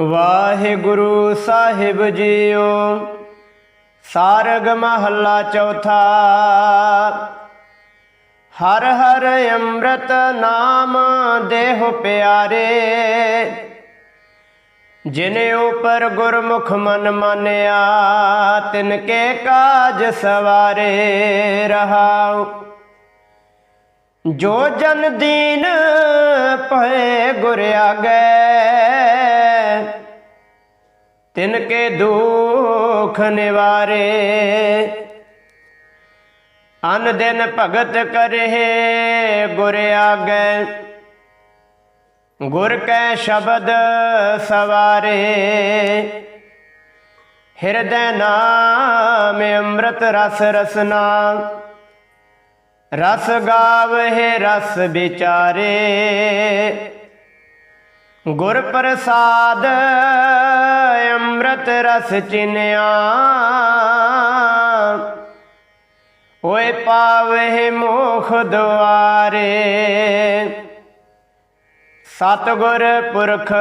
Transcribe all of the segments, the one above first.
ਵਾਹਿਗੁਰੂ ਸਾਹਿਬ JIO. ਸਾਰਗ ਮਹੱਲਾ ਚੌਥਾ। ਹਰ ਹਰ ਅੰਮ੍ਰਿਤ ਨਾਮ ਦੇਹ ਪਿਆਰੇ। ਜਿਨੇ ਉਪਰ ਗੁਰਮੁਖ ਮਨ ਮਾਨਿਆ ਤਿਨ ਕੇ ਕਾਜ ਸਵਾਰੇ ਰਹਾਉ। ਜੋ ਜਨ ਦੀਨ ਭਏ ਗੁਰ ਆਗੈ ਤਿਨ ਕੇ ਦੁਖ ਨਿਵਾਰੇ। ਅਨ ਦਿਨ ਭਗਤ ਕਰੇ ਗੁਰ ਆਗੈ। ਗੁਰ ਕੈ ਸ਼ਬਦ ਸਵਾਰੇ। ਹਿਰਦੈ ਨਾਮ ਅੰਮ੍ਰਿਤ ਰਸ ਰਸਨਾ। ਰਸ ਗਾਵਹਿ ਰਸ ਵਿਚਾਰੇ। ਗੁਰ ਪ੍ਰਸਾਦ, ਅੰਮ੍ਰਿਤ ਰਸ ਚਿਨਿਆ। ਓਏ ਪਾਵਹਿ ਮੋਖ ਦੁਆਰੇ। ਸਤਗੁਰ ਪੁਰਖ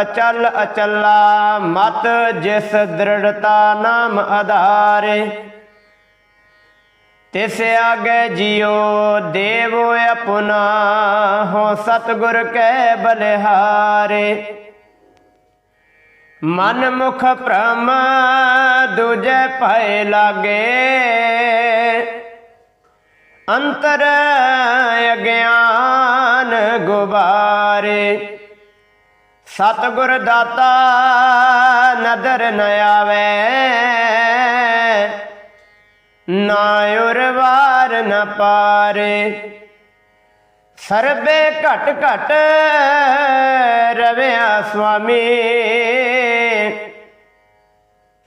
ਅਚਲ ਅਚਲਾ, ਮਤ ਜਿਸ ਦ੍ਰਿੜਤਾ ਨਾਮ ਆਧਾਰੇ। ਤਿਸ ਆਗੇ ਜਿਉ, ਦੇਵ ਆਪਣਾ, ਹੋ ਸਤਗੁਰ ਕੈ ਬਲਿਹਾਰੇ। ਮਨ ਮੁਖ ਭ੍ਰਮ ਦੂਜੈ ਭੈ ਲਾਗੇ। ਅੰਤਰ ਅਗਿਆਨ ਗੁਬਾਰੇ। ਸਤਗੁਰ ਦਾਤਾ ਨਦਰ ਨ ਆਵੇ। ਨਾ ਉਰਵਾਰ ਨ ਪਾਰੇ। ਸਰਬੇ ਘਟ ਘਟ ਰਵਿਆ ਸੁਆਮੀ।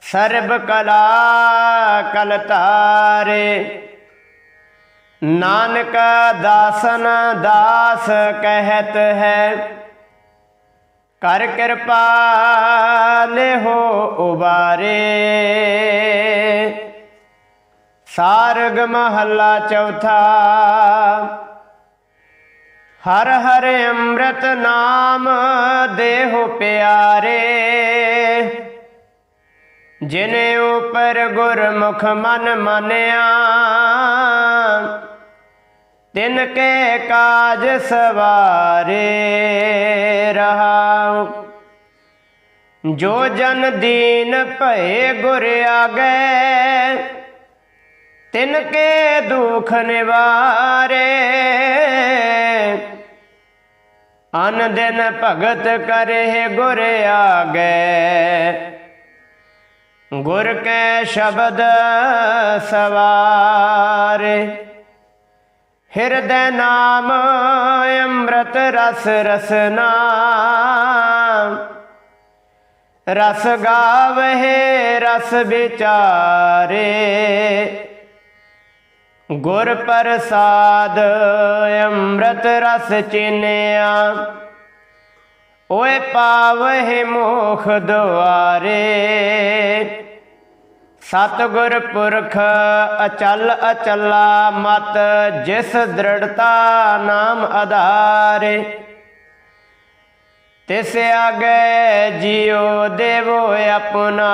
ਸਰਬ ਕਲਾ ਕਲ ਤਾਰੇ ਨਾਨਕ ਦਾਸਨ ਦਾਸ ਕਹਿਤ ਹੈ। ਕਰ ਕਿਰਪਾ ਲਿਹੋ ਉਬਾਰੇ। ਸਾਰਗ ਮਹੱਲਾ ਚੌਥਾ। ਹਰ ਹਰ ਅੰਮ੍ਰਿਤ ਨਾਮ ਦੇਹੁ ਪਿਆਰੇ। ਜਿਨੇ ਉਪਰ ਗੁਰਮੁਖ ਮਨ ਮੰਨਿਆ, ਤਿਨ ਕੇ ਕਾਜ ਸਵਾਰੇ ਰਹਾਉ। ਜੋ ਜਨ ਦੀਨ ਭਏ ਗੁਰ ਆਗੇ ਤਿਨ ਕੇ ਦੁਖ ਨਿਵਾਰੇ। ਅਨ ਦਿਨ ਭਗਤ ਕਰੇ ਗੁਰ ਆਗੇ। ਗੁਰ ਕੈ ਸ਼ਬਦ ਸਵਾਰੇ। ਹਿਰਦੈ ਨਾਮ ਅੰਮ੍ਰਿਤ ਰਸ ਰਸਨਾ। ਰਸ ਗਾਵਹਿ ਰਸ ਵਿਚਾਰੇ। ਗੁਰ ਪ੍ਰਸਾਦ, ਅੰਮ੍ਰਿਤ ਰਸ ਚਿਨਿਆ। ਓਏ ਪਾਵਹਿ ਮੋਖ ਦੁਆਰੇ ਸਤਗੁਰ ਪੁਰਖ ਅਚਲ ਅਚਲਾ ਮਤ, ਜਿਸ ਦ੍ਰਿੜਤਾ ਨਾਮ ਆਧਾਰੇ। ਤਿਸ ਆਗੇ ਜਿਉ ਦੇਵੋ ਆਪਣਾ,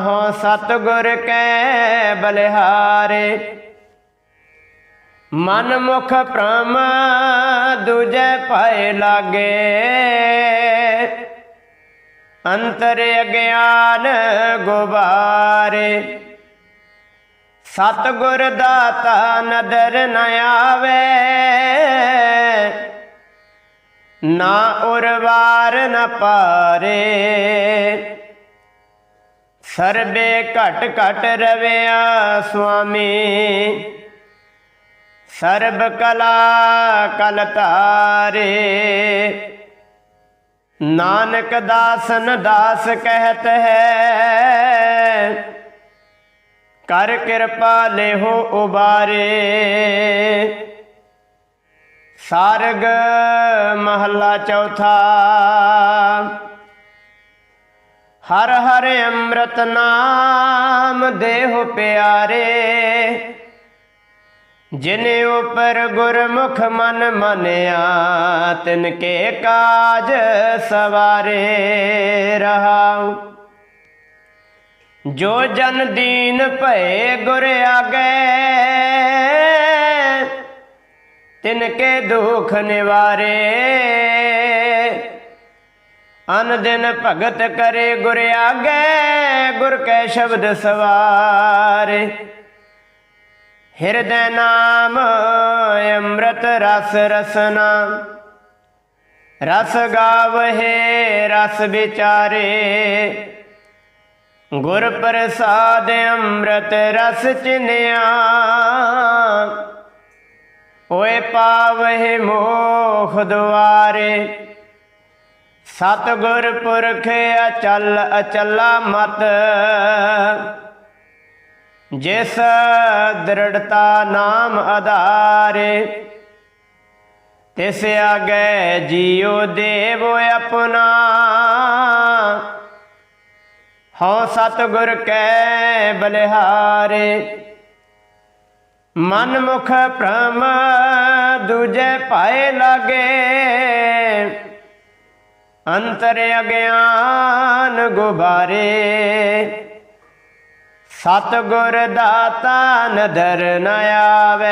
ਹੋ ਸਤਗੁਰ ਕੈ ਬਲਿਹਾਰੇ। ਮਨ ਮੁਖ ਭ੍ਰਮ ਦੂਜੈ ਭੈ ਲਾਗੇ। ਅੰਤਰ ਅਗਿਆਨ ਗੁਬਾਰੇ। ਸਤਗੁਰ ਦਾਤਾ ਨਦਰ ਨ ਆਵੇ। ਨਾ ਉਰਵਾਰ ਨ ਪਾਰੇ। ਸਰਬੇ ਘਟ ਘਟ ਰਵਿਆ ਸੁਆਮੀ। ਸਰਬ ਕਲਾ ਕਲ ਤਾਰੇ ਨਾਨਕ ਦਾਸਨ ਦਾਸ ਕਹਿਤ ਹੈ। ਕਰ ਕਿਰਪਾ ਲੇਹੋ ਉਬਾਰੇ। ਸਾਰਗ ਮਹੱਲਾ ਚੌਥਾ। ਹਰ ਹਰ ਅੰਮ੍ਰਿਤ ਨਾਮ ਦੇਹੁ ਪਿਆਰੇ। ਜਿਨੇ ਉਪਰ ਗੁਰਮੁਖ ਮਨ ਮਨਿਆ ਤਿਨ ਕੇ ਕਾਜ ਸਵਾਰੇ ਰਹਾਉ। ਜੋ ਜਨ ਦੀਨ ਭਏ ਗੁਰ ਆਗੇ ਤਿਨ ਕੇ ਦੁਖ ਨਿਵਾਰੇ। ਅਨ ਦਿਨ ਭਗਤ ਕਰੇ ਗੁਰ ਆਗੇ, ਗੁਰ ਕੈ ਸ਼ਬਦ ਸਵਾਰੇ। ਹਿਰਦੈ ਨਾਮ, ਅੰਮ੍ਰਿਤ ਰਸ ਰਸਨਾ। ਰਸ ਗਾਵਹਿ, ਰਸ ਵਿਚਾਰੇ। ਗੁਰ ਪ੍ਰਸਾਦ ਅੰਮ੍ਰਿਤ ਰਸ ਚਿਨਿਆ। ਓਏ ਪਾਵਹਿ ਮੋਖ ਦੁਆਰੇ। ਸਤ ਗੁਰ ਪੁਰਖ ਅਚਲ ਅਚਲਾ ਮਤ। ਜਿਸ ਦ੍ਰਿੜਤਾ ਨਾਮ ਆਧਾਰੇ, ਤਿਸ ਆਗੇ ਜੀਉ ਦੇਵ ਆਪਣਾ। ਹਉ ਸਤਿਗੁਰ ਕੈ ਬਲਿਹਾਰੇ ਮਨ ਮੁਖ ਭ੍ਰਮ ਦੂਜੇ ਪਾਏ ਲਾਗੇ। ਅੰਤਰ ਅਗਿਆਨ ਗੁਬਾਰੇ ਸਤਿਗੁਰ ਦਾਤਾ ਨਦਰ ਨ ਆਵੇ।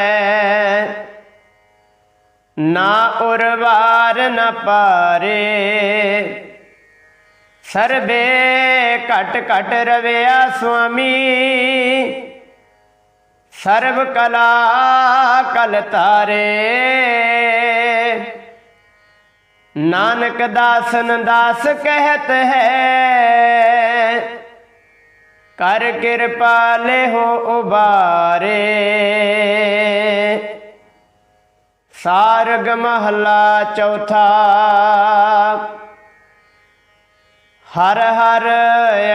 ਨਾ ਉਰਵਾਰ ਨ ਪਾਰੇ। ਸਰਬੇ ਘਟ ਘਟ ਰਵਿਆ ਸੁਆਮੀ। ਸਰਬ ਕਲਾ ਕਲ ਤਾਰੇ ਨਾਨਕ ਦਾਸਨ ਦਾਸ ਕਹਿਤ ਹੈ। ਕਰ ਕਿਰਪਾ ਲਿਹੋ ਉਬਾਰੇ। ਸਾਰਗ ਮਹਲਾ ਚੌਥਾ। ਹਰ ਹਰ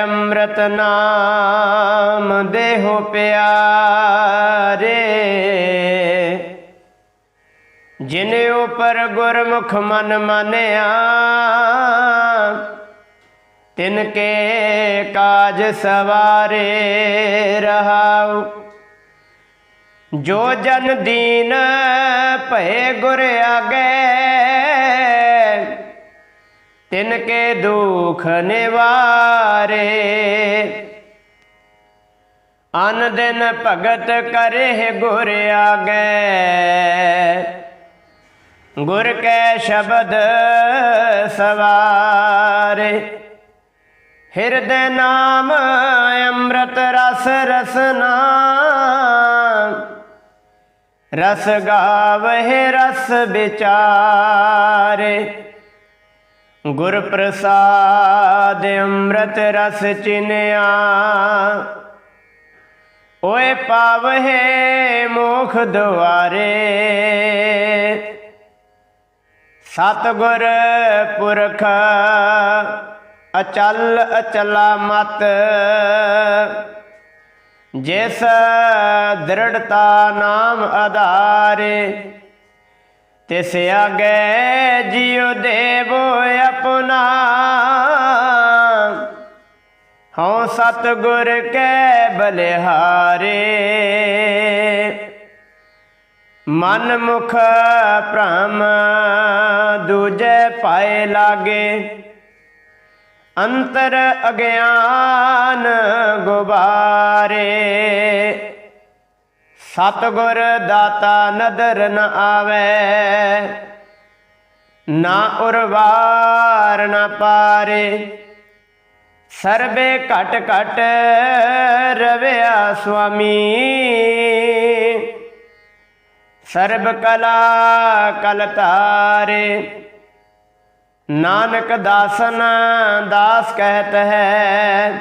ਅੰਮ੍ਰਿਤ ਨਾਮ ਦੇਹੋ ਪਿਆਰੇ। ਜਿਨੇ ਉਪਰ ਗੁਰਮੁਖ ਮਨ ਮਾਨਿਆ ਤਿਨ ਕੇ ਕਾਜ ਸਵਾਰੇ ਰਹਾਉ। ਜੋ ਜਨ ਦੀਨ ਭਏ ਗੁਰ ਆਗੇ, ਤਿਨ ਕੇ ਦੁਖ ਨਿਵਾਰੇ। ਅਨ ਦਿਨ ਭਗਤ ਕਰੇ ਗੁਰ ਆਗੇ, ਗੁਰ ਕੈ ਸ਼ਬਦ ਸਵਾਰੇ। ਹਿਰਦੈ ਨਾਮ ਅੰਮ੍ਰਿਤ ਰਸ ਰਸਨਾ। ਰਸ ਗਾਵਹਿ, ਰਸ ਵਿਚਾਰੇ। ਗੁਰ ਪ੍ਰਸਾਦ ਅੰਮ੍ਰਿਤ ਰਸ ਚਿਨਿਆ। ਓਏ ਪਾਵਹਿ ਮੋਖ ਦੁਆਰੇ। ਸਤਿਗੁਰ ਪੁਰਖ ਅਚਲ ਅਚਲਾ ਮਤ। ਜਿਸ ਦ੍ਰਿੜਤਾ ਨਾਮ ਆਧਾਰੇ, ਤਿਸ ਆਗੇ ਜਿਉ ਦੇਵੋ ਆਪਣਾ। ਹਉ ਸਤਿਗੁਰ ਕੈ ਬਲਿਹਾਰੇ। ਮਨ ਮੁਖ ਭ੍ਰਮ ਦੂਜੇ ਪਾਏ ਲਾਗੇ। ਅੰਤਰ ਅਗਿਆਨ ਗੁਬਾਰੇ। ਸਤਿਗੁਰ ਦਾਤਾ ਨਦਰ ਨ ਆਵੇ, ਨਾ ਉਰਵਾਰ ਨ ਪਾਰੇ। ਸਰਬੇ ਘਟ ਘਟ ਰਵਿਆ ਸੁਆਮੀ। ਸਰਬ ਕਲਾ ਕਲ ਤਾਰੇ। ਨਾਨਕ ਦਾਸਨ, ਦਾਸ ਕਹਿਤ ਹੈ।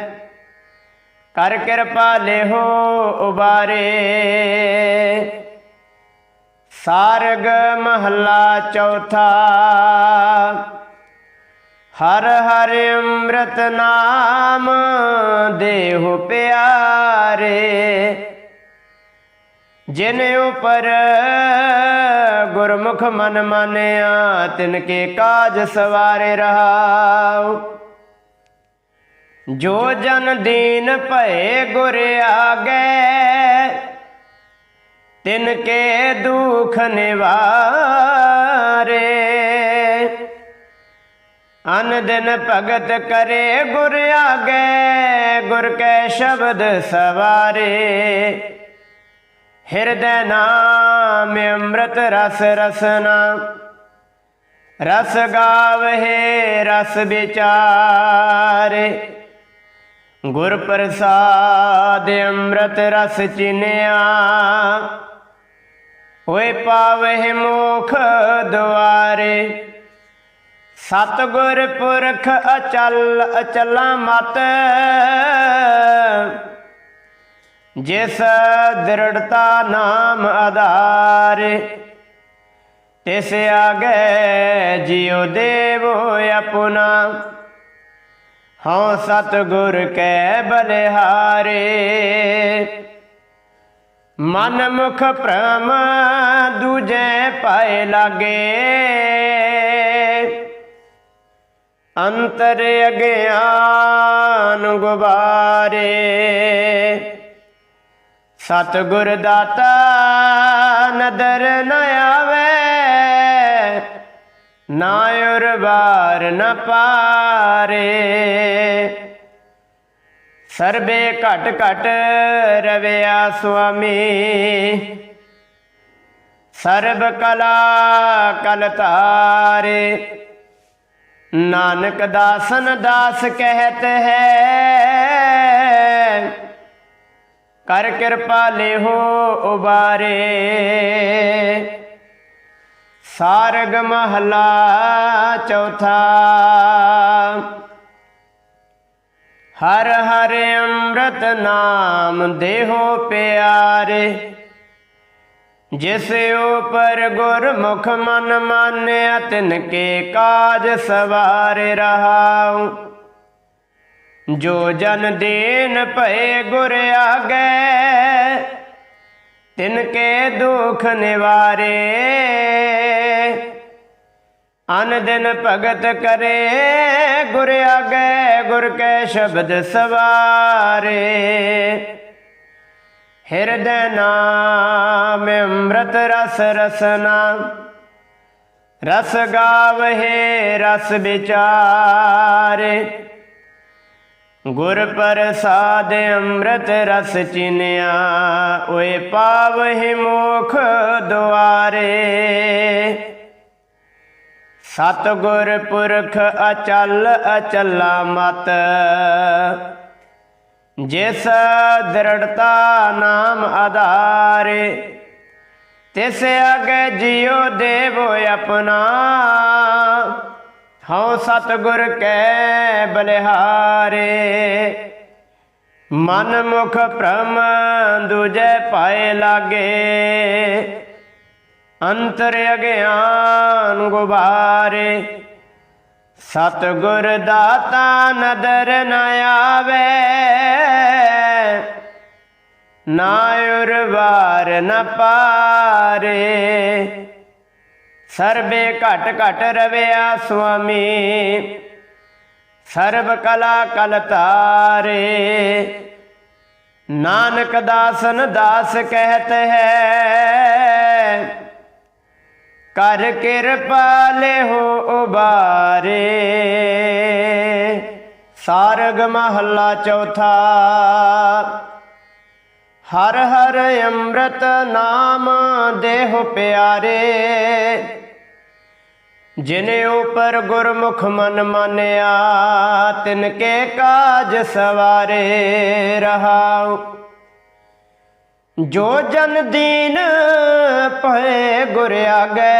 ਕਰ ਕਿਰਪਾ ਲਿਹੋ ਉਬਾਰੇ। ਸਾਰਗ ਮਹੱਲਾ ਚੌਥਾ। ਹਰ ਹਰ ਅੰਮ੍ਰਿਤ ਨਾਮ ਦੇਹੁ ਪਿਆਰੇ। ਜਿਨ ਉਪਰ ਗੁਰਮੁਖ ਮਨ ਮਾਨਿਆ ਤਿਨ ਕੇ ਕਾਜ ਸਵਾਰੇ ਰਹਾਉ। ਜੋ ਜਨ ਦੀਨ ਭਏ ਗੁਰ ਆਗੇ ਤਿਨ ਕੇ ਦੁਖ ਨਿਵਾਰੇ। ਅਨ ਦਿਨ ਭਗਤ ਕਰੇ ਗੁਰ ਆਗੇ, ਗੁਰ ਕੈ ਸ਼ਬਦ ਸਵਾਰੇ। ਹਿਰਦੈ ਨਾਮ ਅੰਮ੍ਰਿਤ ਰਸ ਰਸਨਾ। ਰਸ ਗਾਵਹਿ, ਰਸ ਵਿਚਾਰੇ। ਗੁਰ ਪ੍ਰਸਾਦ ਅੰਮ੍ਰਿਤ ਰਸ ਚਿਨਿਆ। ਹੋਏ ਪਾਵਹਿ ਮੁਖ ਦੁਆਰੇ। ਸਤਿਗੁਰ ਪੁਰਖ ਅਚਲ, ਅਚਲਾ ਮਤ। ਜਿਸ ਦ੍ਰਿੜਤਾ ਨਾਮ ਆਧਾਰ, ਤਿਸ ਆਗੇ ਜਿਉ ਦੇਵੋ ਆਪਣਾ। ਹਉ ਸਤਿਗੁਰ ਕੈ ਬਲਿਹਾਰੇ, ਮਨ ਮੁਖ ਭ੍ਰਮ ਦੂਜੈ ਪਾਏ ਲਾਗੇ। ਅੰਤਰ ਅਗਿਆਨ ਗੁਬਾਰੇ ਸਤਿਗੁਰ ਦਾਤਾ ਨਦਰ ਨ ਆਵੇ, ਨਾ ਉਰਬਾਰ ਨ ਪਾਰੇ। ਸਰਬੇ ਘਟ ਘਟ ਰਵਿਆ ਸੁਆਮੀ। ਸਰਬ ਕਲਾ ਕਲ ਤਾਰੇ ਨਾਨਕ ਦਾਸਨ ਦਾਸ ਕਹਿਤ ਹੈ ਕਰ ਕਿਰਪਾ ਲਿਹੋ ਉਬਾਰੇ। ਸਾਰਗ ਮਹਲਾ ਚੌਥਾ। ਹਰ ਹਰ ਅੰਮ੍ਰਿਤ ਨਾਮ ਦੇਹੋ ਪਿਆਰੇ। ਜਿਸ ਉਪਰ ਗੁਰਮੁਖ ਮਨ ਮਾਨਿਆ, ਤਿਨ ਕੇ ਕਾਜ ਸਵਾਰ ਰਹਾਉ। ਜੋ ਜਨ ਦੇਨ ਭਏ ਗੁਰ ਆਗੇ, ਤਿਨ ਕੇ ਦੁਖ ਨਿਵਾਰੇ। ਅਨ ਦਿਨ ਭਗਤ ਕਰੇ ਗੁਰ ਆਗੇ, ਗੁਰ ਕੈ ਸ਼ਬਦ ਸਵਾਰੇ। ਹਿਰਦੈ ਨਾਮ ਅੰਮ੍ਰਿਤ ਰਸ ਰਸਨਾ, ਰਸ ਗਾਵਹਿ, ਰਸ ਵਿਚਾਰੇ। ਗੁਰ ਪ੍ਰਸਾਦ ਅੰਮ੍ਰਿਤ ਰਸ ਚਿਨਿਆ, ਓਏ ਪਾਵਹਿ ਮੁਖ ਦੁਆਰੇ। ਸਤਿਗੁਰ ਪੁਰਖ ਅਚਲ ਅਚਲਾ ਮਤ, ਜਿਸ ਦ੍ਰਿੜਤਾ ਨਾਮ ਆਧਾਰੇ, ਤਿਸ ਅਗੇ ਜਿਉ ਦੇਵੋ ਆਪਣਾ ਹਉ ਸਤਿਗੁਰ ਕੈ ਬਲਿਹਾਰੇ, ਮਨ ਮੁਖ ਭ੍ਰਮ ਦੂਜੈ ਪਾਏ ਲਾਗੇ, ਅੰਤਰ ਅਗਿਆਨ ਗੁਬਾਰੇ। ਸਤਿਗੁਰ ਦਾਤਾ ਨਦਰ ਨ ਆਵੇ, ਨਾ ਉਰਵਾਰ ਨ ਪਾਰੇ। ਸਰਬੇ ਘਟ ਘਟ ਰਵਿਆ ਸੁਆਮੀ। ਸਰਬ ਕਲਾ ਕਲ ਤਾਰੇ ਨਾਨਕ ਦਾਸਨ ਦਾਸ ਕਹਿਤ ਹੈ। ਕਰ ਕਿਰਪਾ ਹੋ ਉਬਾਰੇ। ਸਾਰਗ ਮਹੱਲਾ ਚੌਥਾ। ਹਰ ਹਰ ਅੰਮ੍ਰਿਤ ਨਾਮ ਦੇਹ ਪਿਆਰੇ। ਜਿਨੇ ਉਪਰ ਗੁਰਮੁਖ ਮਨ ਮਾਨਿਆ ਤਿਨ ਕੇ ਕਾਜ ਸਵਾਰੇ ਰਹਾਉ। ਜੋ ਜਨ ਦੀਨ ਭਏ ਗੁਰ ਆਗੇ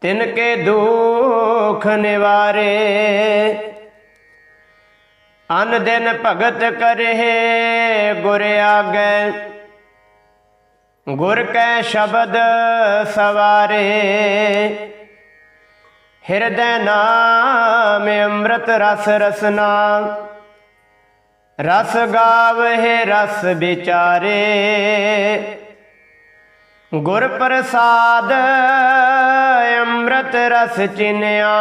ਤਿਨ ਕੇ ਦੁਖ ਨਿਵਾਰੇ। ਅਨ ਦਿਨ ਭਗਤ ਕਰੇ ਗੁਰ ਆਗੇ। ਗੁਰ ਕੈ ਸ਼ਬਦ ਸਵਾਰੇ। ਹਿਰਦੈ ਨਾਮ ਅੰਮ੍ਰਿਤ ਰਸ ਰਸਨਾ। ਰਸ ਗਾਵਹਿ ਰਸ ਵਿਚਾਰੇ। ਗੁਰ ਪ੍ਰਸਾਦ ਅੰਮ੍ਰਿਤ ਰਸ ਚਿਨਿਆ।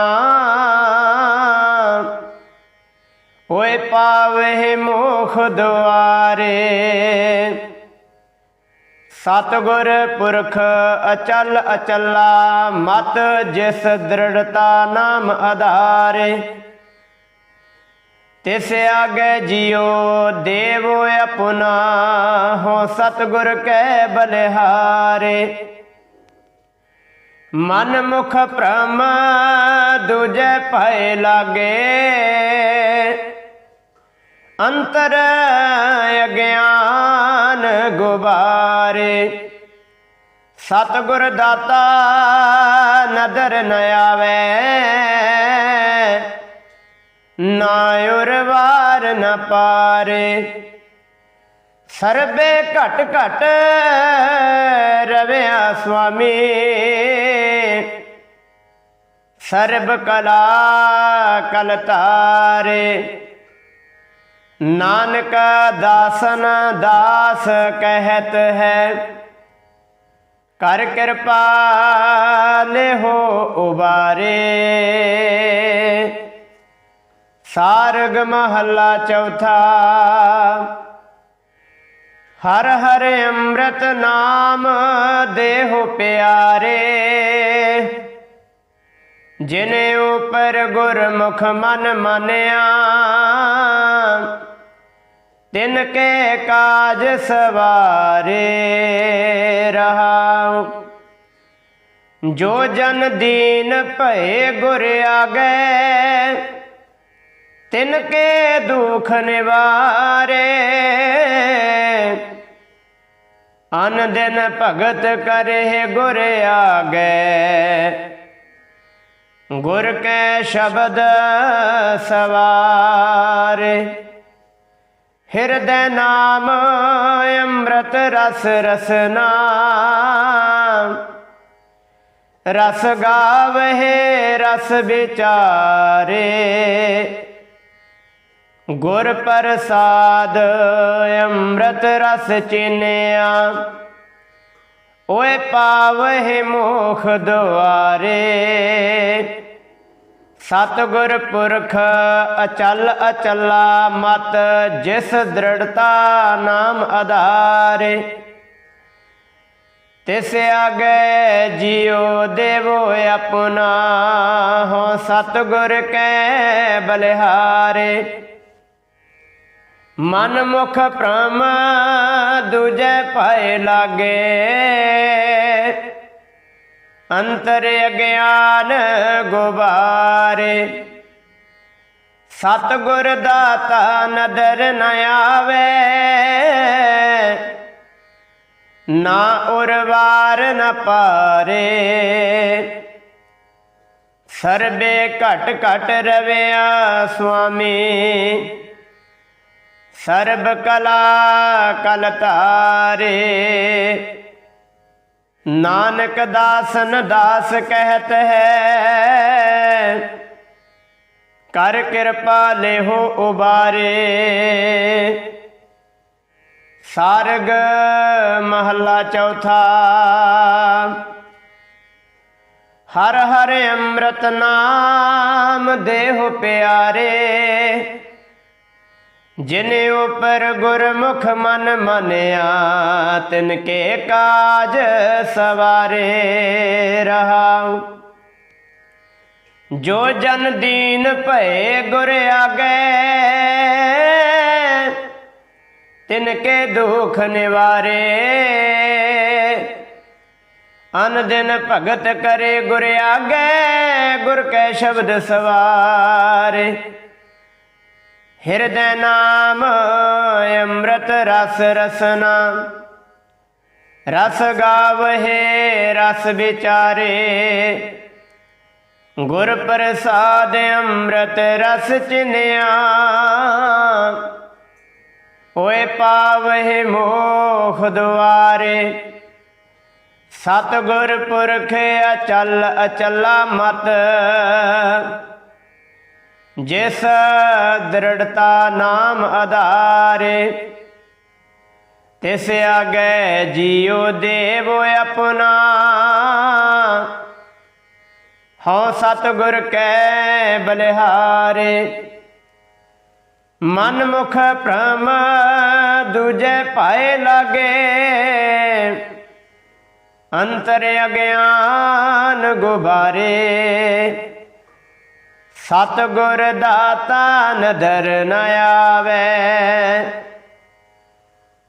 ਓਏ ਪਾਵਹਿ ਮੋਖ ਦੁਆਰੇ। ਸਤਿਗੁਰ ਪੁਰਖ ਅਚਲ ਅਚਲਾ, ਮਤ ਜਿਸ ਦ੍ਰਿੜਤਾ ਨਾਮ ਆਧਾਰੇ। ਤਿਸ ਆਗੇ ਜਿਉ ਦੇਵ ਆਪਣਾ, ਹੋ ਸਤਿਗੁਰ ਕੈ ਬਲਿਹਾਰੇ। ਮਨ ਮੁਖ ਭ੍ਰਮ ਦੂਜੈ ਭੈ ਲਾਗੇ ਅੰਤਰ ਅਗਿਆਨ ਗੁਬਾਰੇ। ਸਤਿਗੁਰ ਦਾਤਾ ਨਦਰ ਨ ਆਵੇ। ਨਾ ਉਰਵਾਰ ਨ ਪਾਰੇ। ਸਰਬੇ ਘਟ ਘਟ ਰਵਿਆ ਸੁਆਮੀ। ਸਰਬ ਕਲਾ ਕਲ ਤਾਰੇ। ਨਾਨਕ ਦਾਸਨ ਦਾਸ ਕਹਿਤ ਹੈ। ਕਰ ਕਿਰਪਾ ਲਿਹੋ ਉਬਾਰੇ। ਸਾਰਗ ਮਹੱਲਾ ਚੌਥਾ। ਹਰ ਹਰ ਅੰਮ੍ਰਿਤ ਨਾਮ ਦੇਹੁ ਪਿਆਰੇ। ਜਿਨੇ ਉਪਰ ਗੁਰਮੁਖ ਮਨ ਮਾਨਿਆ ਤਿਨ ਕੇ ਕਾਜ ਸਵਾਰੇ ਰਹਾ ਜੋ ਜਨ ਦੀਨ ਭਏ ਗੁਰ ਆਗੇ, ਤਿਨ ਕੇ ਦੁਖ ਨਿਵਾਰੇ। ਅਨ ਦਿਨ ਭਗਤ ਕਰੇ ਗੁਰ ਆਗੇ। ਗੁਰ ਕੈ ਸ਼ਬਦ ਸਵਾਰ। ਹਿਰਦੈ ਨਾਮ ਅੰਮ੍ਰਿਤ ਰਸ ਰਸਨਾ ਰਸ ਗਾਵਹਿ, ਰਸ ਵਿਚਾਰੇ। ਗੁਰ ਪ੍ਰਸਾਦ ਅੰਮ੍ਰਿਤ ਰਸ ਚਿਨਿਆ। ਓਏ ਪਾਵਹਿ ਮੋਖ ਦੁਆਰੇ। ਸਤਿਗੁਰ ਪੁਰਖ ਅਚਲ ਅਚਲਾ ਮਤ, ਜਿਸ ਦ੍ਰਿੜਤਾ ਨਾਮ ਆਧਾਰੇ। ਤਿਸ ਆਗੇ ਜਿਉ ਦੇਵੋ ਆਪਣਾ ਹੋ, ਸਤਿਗੁਰ ਕੈ ਬਲਿਹਾਰੇ। ਮਨ ਮੁਖ ਭ੍ਰਮ ਦੂਜੈ ਭੈ ਲਾਗੇ। ਅੰਤਰ ਅਗਿਆਨ ਗੁਬਾਰੇ। ਸਤਿਗੁਰ ਦਾਤਾ ਨਦਰ ਨ ਆਵੇ। ਨਾ ਉਰਵਾਰ ਨ ਪਾਰੇ। ਸਰਬੇ ਘਟ ਘਟ ਰਵਿਆ ਸੁਆਮੀ। ਸਰਬ ਕਲਾ ਕਲ ਤਾਰੇ ਨਾਨਕ ਦਾਸਨ ਦਾਸ ਕਹਿਤ ਹੈ। ਕਰ ਕਿਰਪਾ ਲੇਹੋ ਉਬਾਰੇ। ਸਾਰਗ ਮਹੱਲਾ ਚੌਥਾ। ਹਰ ਹਰ ਅੰਮ੍ਰਿਤ ਨਾਮ ਦੇਹੁ ਪਿਆਰੇ। ਜਿਨੇ ਉਪਰ ਗੁਰਮੁਖ ਮਨ ਮਨਿਆ ਤਿਨ ਕੇ ਕਾਜ ਸਵਾਰੇ ਰਹਾਉ। ਜੋ ਜਨ ਦੀਨ ਭਏ ਗੁਰ ਆਗੇ ਤਿਨ ਕੇ ਦੁਖ ਨਿਵਾਰੇ। ਅਨ ਦਿਨ ਭਗਤ ਕਰੇ ਗੁਰ ਆਗੇ, ਗੁਰ ਕੈ ਸ਼ਬਦ ਸਵਾਰੇ। ਹਿਰਦੈ ਨਾਮ, ਅੰਮ੍ਰਿਤ ਰਸ ਰਸਨਾ। ਰਸ ਗਾਵਹਿ, ਰਸ ਵਿਚਾਰੇ। ਗੁਰ ਪ੍ਰਸਾਦ ਅੰਮ੍ਰਿਤ ਰਸ ਚਿਨਿਆ। ਓਏ ਪਾਵਹਿ ਮੋਖ ਦੁਆਰੇ। ਸਤਿਗੁਰ ਪੁਰਖ ਅਚਲ ਅਚਲਾ ਮਤ। ਜਿਸ ਦ੍ਰਿੜਤਾ ਨਾਮ ਆਧਾਰੇ, ਤਿਸ ਆਗੇ ਜੀਉ ਦੇਵ ਆਪਣਾ। ਹਉ ਸਤਿਗੁਰ ਕੈ ਬਲਿਹਾਰੇ ਮਨ ਮੁਖ ਭ੍ਰਮ ਦੂਜੇ ਪਾਏ ਲਾਗੇ। ਅੰਤਰ ਅਗਿਆਨ ਗੁਬਾਰੇ ਸਤ ਗੁਰ ਦਾਤਾ ਨਦਰ ਨ ਆਵੇ।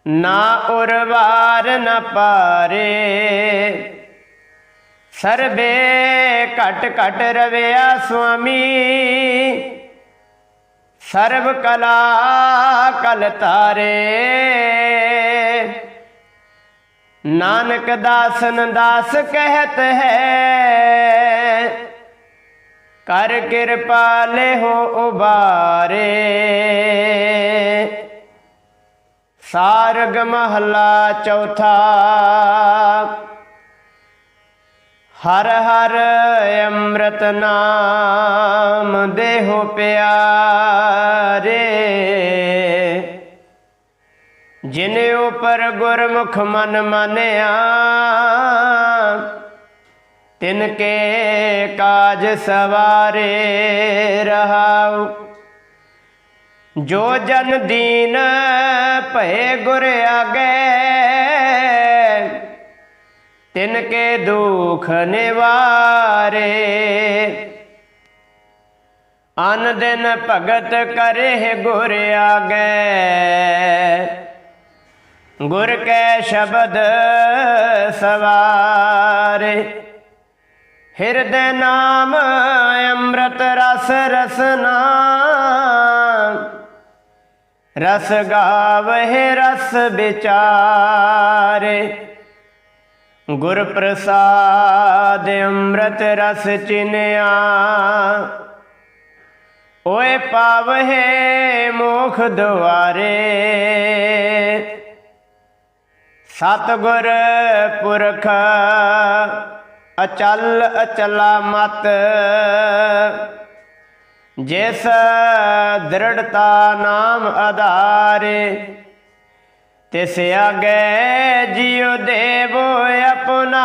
ਨਾ ਉਰਵਾਰ ਨ ਪਾਰੇ। ਸਰਬੇ ਘਟ ਘਟ ਰਵਿਆ ਸੁਆਮੀ। ਸਰਬ ਕਲਾ ਕਲ ਤਾਰੇ ਨਾਨਕ ਦਾਸਨ ਦਾਸ ਕਹਿਤ ਹੈ। ਕਰ ਕਿਰਪਾ ਲਿਹੋ ਉਬਾਰੇ। ਸਾਰਗ ਮਹਲਾ ਚੌਥਾ। ਹਰ ਹਰ ਅੰਮ੍ਰਿਤ ਨਾਮ ਦੇਹੋ ਪਿਆਰੇ। ਜਿਨੇ ਉਪਰ ਗੁਰਮੁਖ ਮਨ ਮਾਨਿਆ ਤਿਨ ਕੇ ਕਾਜ ਸਵਾਰੇ ਰਹਾਉ। ਜੋ ਜਨ ਦੀਨ ਭਏ ਗੁਰ ਆਗੇ, ਤਿਨ ਕੇ ਦੁਖ ਨਿਵਾਰੇ। ਅਨ ਦਿਨ ਭਗਤ ਕਰੇ ਗੁਰ ਆਗੇ, ਗੁਰ ਕੈ ਸ਼ਬਦ ਸਵਾਰੇ। ਹਿਰਦੈ ਨਾਮ ਅੰਮ੍ਰਿਤ ਰਸ ਰਸਨਾ। ਰਸ ਗਾਵਹਿ, ਰਸ ਵਿਚਾਰੇ। ਗੁਰ ਪ੍ਰਸਾਦ ਅੰਮ੍ਰਿਤ ਰਸ ਚਿਨਿਆ। ਓਏ ਪਾਵਹਿ ਮੋਖ ਦੁਆਰੇ। ਸਤਿਗੁਰ ਪੁਰਖ ਅਚਲ ਅਚਲਾ ਮਤ। ਜਿਸ ਦ੍ਰਿੜਤਾ ਨਾਮ ਆਧਾਰੇ, ਤਿਸ ਆਗੇ ਜਿਉ ਦੇਵੋ ਆਪਣਾ।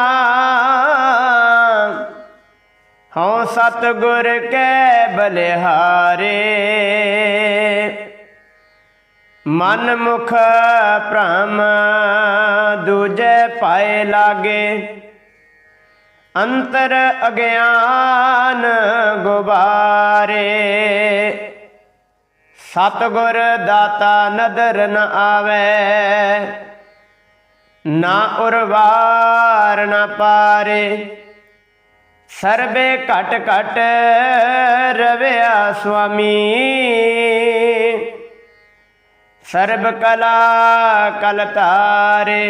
ਹਉ ਸਤਿਗੁਰ ਕੈ ਬਲਿਹਾਰੇ। ਮਨ ਮੁਖ ਭ੍ਰਮ ਦੂਜੇ ਪਾਏ ਲਾਗੇ। ਅੰਤਰ ਅਗਿਆਨ ਗੁਬਾਰੇ। ਸਤਿਗੁਰ ਦਾਤਾ ਨਦਰ ਨ ਆਵੇ, ਨਾ ਉਰਵਾਰ ਨ ਪਾਰੇ। ਸਰਬੇ ਘਟ ਘਟ ਰਵਿਆ ਸੁਆਮੀ। ਸਰਬ ਕਲਾ ਕਲ ਤਾਰੇ।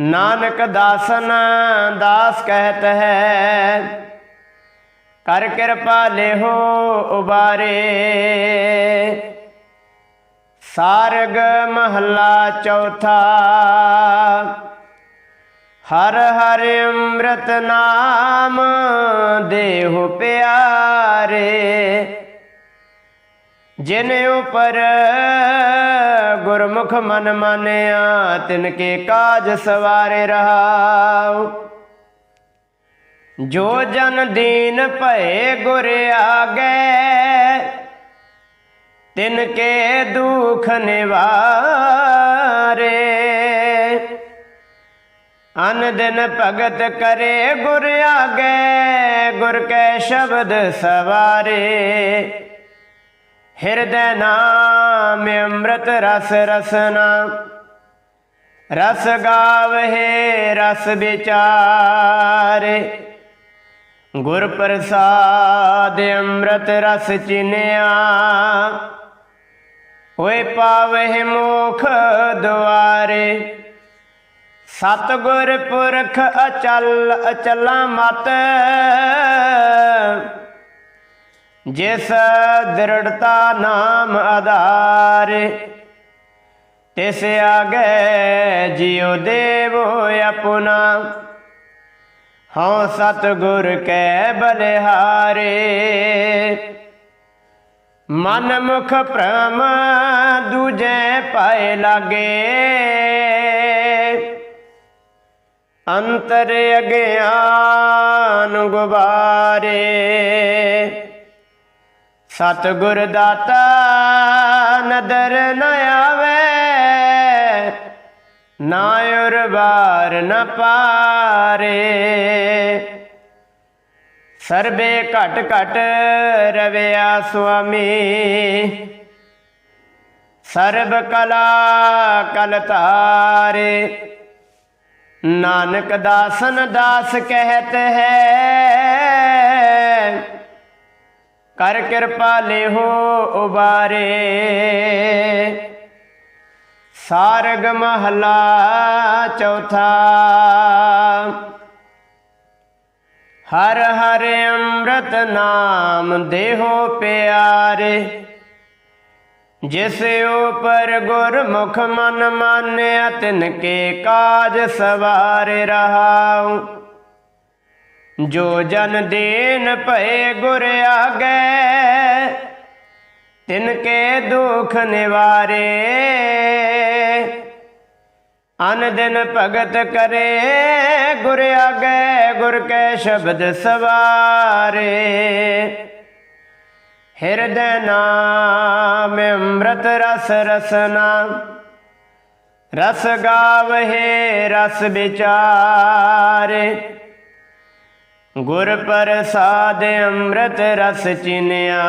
ਨਾਨਕ ਦਾਸਨ, ਦਾਸ ਕਹਿਤ ਹੈ। ਕਰ ਕਿਰਪਾ ਲਿਹੋ ਉਬਾਰੇ। ਸਾਰਗ ਮਹੱਲਾ ਚੌਥਾ। ਹਰ ਹਰ ਅੰਮ੍ਰਿਤ ਨਾਮ ਦੇਹੁ ਪਿਆਰੇ। ਜਿਨ ਉਪਰ ਗੁਰਮੁਖ ਮਨ ਮਾਨਿਆ ਤਿਨ ਕੇ ਕਾਜ ਸਵਾਰੇ ਰਹਾਉ। ਜੋ ਜਨ ਦੀਨ ਭਏ ਗੁਰ ਆਗੇ ਤਿਨ ਕੇ ਦੁਖ ਨਿਵਾਰੇ। ਅਨ ਦਿਨ ਭਗਤ ਕਰੇ ਗੁਰ ਆਗੇ, ਗੁਰ ਕੈ ਸ਼ਬਦ ਸਵਾਰੇ। ਹਿਰਦੈ ਨਾਮ ਅੰਮ੍ਰਿਤ ਰਸ ਰਸਨਾ। ਰਸ ਗਾਵਹਿ, ਰਸ ਵਿਚਾਰੇ। ਗੁਰ ਪ੍ਰਸਾਦ ਅੰਮ੍ਰਿਤ ਰਸ ਚਿਨਿਆ। ਹੋਏ ਪਾਵਹਿ ਮੋਖ ਦੁਆਰੇ। ਸਤਿਗੁਰ ਪੁਰਖ ਅਚਲ, ਅਚਲਾ ਮਤ। ਜਿਸ ਦ੍ਰਿੜਤਾ ਨਾਮ ਆਧਾਰੇ, ਤਿਸ ਆਗੇ ਜਿਉ ਦੇਵੋ ਆਪਣਾ। ਹਉ ਸਤਿਗੁਰ ਕੈ ਬਲਿਹਾਰੇ, ਮਨ ਮੁਖ ਭ੍ਰਮ ਦੂਜੈ ਪਾਏ ਲਾਗੇ। ਅੰਤਰ ਅਗਿਆਨ ਗੁਬਾਰੇ ਸਤਿਗੁਰ ਦਾਤਾ ਨਦਰ ਨ ਆਵੇ, ਨਾ ਉਰਬਾਰ ਨ ਪਾਰੇ। ਸਰਬੇ ਘਟ ਘਟ ਰਵਿਆ ਸੁਆਮੀ। ਸਰਬ ਕਲਾ ਕਲ ਤਾਰੇ ਨਾਨਕ ਦਾਸਨ ਦਾਸ ਕਹਿਤ ਹੈ ਕਰ ਕਿਰਪਾ ਲਿਹੋ ਉਬਾਰੇ। ਸਾਰਗ ਮਹਲਾ ਚੌਥਾ। ਹਰ ਹਰ ਅੰਮ੍ਰਿਤ ਨਾਮ ਦੇਹੋ ਪਿਆਰੇ। ਜਿਸ ਉਪਰ ਗੁਰਮੁਖ ਮਨ ਮਾਨਿਆ, ਤਿਨ ਕੇ ਕਾਜ ਸਵਾਰ ਰਹਾਉ। ਜੋ ਜਨ ਦੇਨ ਭਏ ਗੁਰ ਆਗੇ, ਤਿਨ ਕੇ ਦੁਖ ਨਿਵਾਰੇ। ਅਨ ਦਿਨ ਭਗਤ ਕਰੇ ਗੁਰ ਆਗੇ, ਗੁਰ ਕੈ ਸ਼ਬਦ ਸਵਾਰੇ। ਹਿਰਦੈ ਨਾਮ ਅੰਮ੍ਰਿਤ ਰਸ ਰਸਨਾ, ਰਸ ਗਾਵਹਿ, ਰਸ ਵਿਚਾਰੇ। ਗੁਰ ਪ੍ਰਸਾਦ ਅੰਮ੍ਰਿਤ ਰਸ ਚਿਨਿਆ,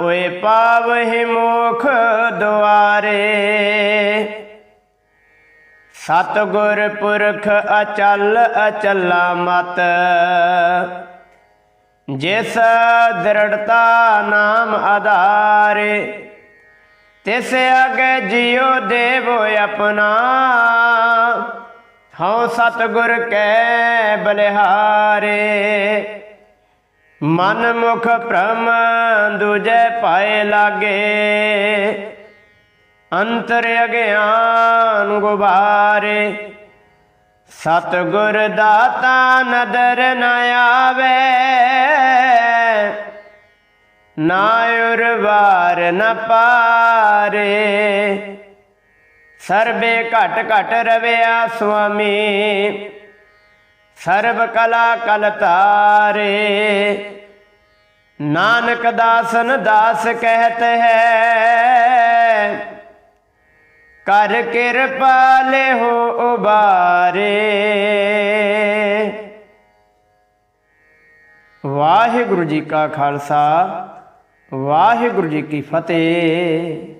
ਓਏ ਪਾਵਹਿ ਮੋਖ ਦੁਆਰੇ। ਸਤ ਗੁਰ ਪੁਰਖ ਅਚਲ ਅਚਲਾ ਮਤ, ਜਿਸ ਦ੍ਰਿੜਤਾ ਨਾਮ ਆਧਾਰੇ, ਤਿਸ ਅਗੇ ਜਿਉ ਦੇਵੋ ਆਪਣਾ। ਹਉ ਸਤਿਗੁਰ ਕੈ ਬਲਿਹਾਰੇ, ਮਨ ਮੁਖ ਭ੍ਰਮ ਦੂਜੈ ਪਾਏ ਲਾਗੇ, ਅੰਤਰ ਅਗਿਆਨ ਗੁਬਾਰੇ। ਸਤਿਗੁਰ ਦਾਤਾ ਨਦਰ ਨ ਆਵੇ, ਨਾ ਉਰਵਾਰ ਨ ਪਾਰੇ। ਸਰਬੇ ਘਟ ਘਟ ਰਵਿਆ ਸੁਆਮੀ। ਸਰਬ ਕਲਾ ਕਲ ਤਾਰੇ। ਨਾਨਕ ਦਾਸਨ ਦਾਸ ਕਹਿਤ ਹੈ। ਕਰ ਕਿਰਪਾ ਹੋ ਉਬਾਰੇ। ਵਾਹਿਗੁਰੂ ਜੀ ਕਾ ਖਾਲਸਾ, ਵਾਹਿਗੁਰੂ ਜੀ ਕੀ ਫਤਿਹ।